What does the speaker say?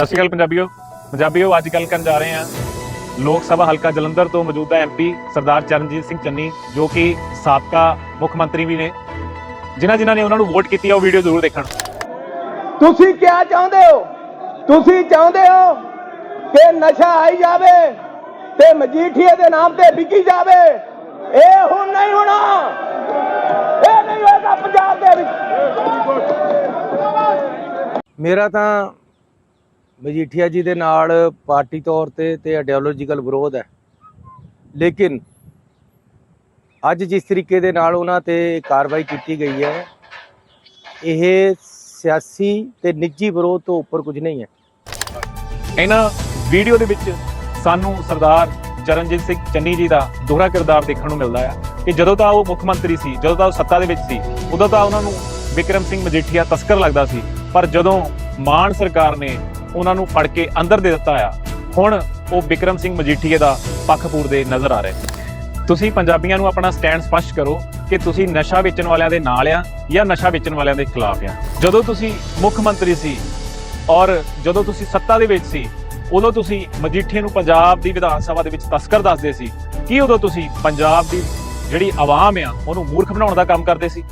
ਸਤਿ ਸ਼੍ਰੀ ਅਕਾਲ ਪੰਜਾਬੀਓ। ਪੰਜਾਬੀਓ ਅੱਜ ਗੱਲ ਕਰਨ ਜਾ ਰਹੇ ਹਾਂ ਲੋਕ ਸਭਾ ਹਲਕਾ ਜਲੰਧਰ ਤੋਂ ਮੌਜੂਦਾ ਐਮਪੀ ਸਰਦਾਰ ਚਰਨਜੀਤ ਸਿੰਘ ਚੰਨੀ ਜੋ ਕਿ ਸਾਬਕਾ ਮੁੱਖ ਮੰਤਰੀ ਵੀ ਨੇ। ਜਿਨ੍ਹਾਂ ਜਿਨ੍ਹਾਂ ਨੇ ਉਹਨਾਂ ਨੂੰ ਵੋਟ ਕੀਤੀ ਆ ਉਹ ਵੀਡੀਓ ਜ਼ਰੂਰ ਦੇਖਣ। ਤੁਸੀਂ ਕੀ ਚਾਹੁੰਦੇ ਹੋ? ਤੁਸੀਂ ਚਾਹੁੰਦੇ ਹੋ ਕਿ ਨਸ਼ਾ ਆਈ ਜਾਵੇ ਤੇ ਮਜੀਠੀਏ ਦੇ ਨਾਮ ਤੇ ਵਿਕੀ ਜਾਵੇ? ਇਹ ਹੁਣ ਨਹੀਂ ਹੋਣਾ। ਇਹ ਨਹੀਂ ਹੋਏਗਾ ਪੰਜਾਬ ਦੇ ਵਿੱਚ। ਮੇਰਾ ਤਾਂ ਮਜੀਠੀਆ ਜੀ ਦੇ ਨਾਲ ਪਾਰਟੀ ਤੌਰ ਤੇ ਤੇ ਆਈਡੀਓਲੋਜੀਕਲ ਵਿਰੋਧ ਹੈ। ਲੇਕਿਨ ਅੱਜ ਜਿਸ ਤਰੀਕੇ ਦੇ ਨਾਲ ਉਹਨਾਂ ਤੇ ਕਾਰਵਾਈ ਕੀਤੀ ਗਈ ਹੈ, ਇਹ ਸਿਆਸੀ ਤੇ ਨਿੱਜੀ ਵਿਰੋਧ ਤੋਂ ਉੱਪਰ ਕੁਝ ਨਹੀਂ ਹੈ। ਇਹਨਾਂ ਵੀਡੀਓ ਦੇ ਵਿੱਚ ਸਾਨੂੰ ਸਰਦਾਰ ਚਰਨਜੀਤ ਸਿੰਘ ਚੰਨੀ ਜੀ ਦਾ ਦੋਹਰਾ ਕਿਰਦਾਰ ਦੇਖਣ ਨੂੰ ਮਿਲਦਾ ਆ ਕਿ ਜਦੋਂ ਤਾਂ ਉਹ ਮੁੱਖ ਮੰਤਰੀ ਸੀ, ਜਦੋਂ ਤਾਂ ਉਹ ਸੱਤਾ ਦੇ ਵਿੱਚ ਸੀ, ਉਦੋਂ ਤਾਂ ਉਹਨਾਂ ਨੂੰ ਵਿਕਰਮ ਸਿੰਘ ਮਜੀਠੀਆ ਤਸਕਰ ਲੱਗਦਾ ਸੀ। ਪਰ ਜਦੋਂ ਮਾਨ ਸਰਕਾਰ ਨੇ ਉਹਨਾਂ ਨੂੰ ਫੜ ਕੇ ਅੰਦਰ ਦੇ ਦਿੱਤਾ ਆ। ਹੁਣ ਉਹ ਬਿਕਰਮ ਸਿੰਘ ਮਜੀਠੀਏ ਦਾ ਪੱਖ ਪੂਰਦੇ ਨਜ਼ਰ ਆ ਰਹੇ। ਤੁਸੀਂ ਪੰਜਾਬੀਆਂ ਨੂੰ ਆਪਣਾ ਸਟੈਂਡ ਸਪਸ਼ਟ ਕਰੋ ਕਿ ਤੁਸੀਂ ਨਸ਼ਾ ਵੇਚਣ ਵਾਲਿਆਂ ਦੇ ਨਾਲ ਆ ਜਾਂ ਨਸ਼ਾ ਵੇਚਣ ਵਾਲਿਆਂ ਦੇ ਖਿਲਾਫ ਆ। ਜਦੋਂ ਤੁਸੀਂ ਮੁੱਖ ਮੰਤਰੀ ਸੀ ਔਰ ਜਦੋਂ ਤੁਸੀਂ ਸੱਤਾ ਦੇ ਵਿੱਚ ਸੀ, ਉਦੋਂ ਤੁਸੀਂ ਮਜੀਠੀਏ ਨੂੰ ਪੰਜਾਬ ਦੀ ਵਿਧਾਨ ਸਭਾ ਦੇ ਵਿੱਚ ਤਸਕਰ ਦੱਸਦੇ ਸੀ। ਕੀ ਉਦੋਂ ਤੁਸੀਂ ਪੰਜਾਬ ਦੀ ਜਿਹੜੀ ਆਵਾਮ ਆ, ਉਹਨੂੰ ਮੂਰਖ ਬਣਾਉਣ ਦਾ ਕੰਮ ਕਰਦੇ ਸੀ?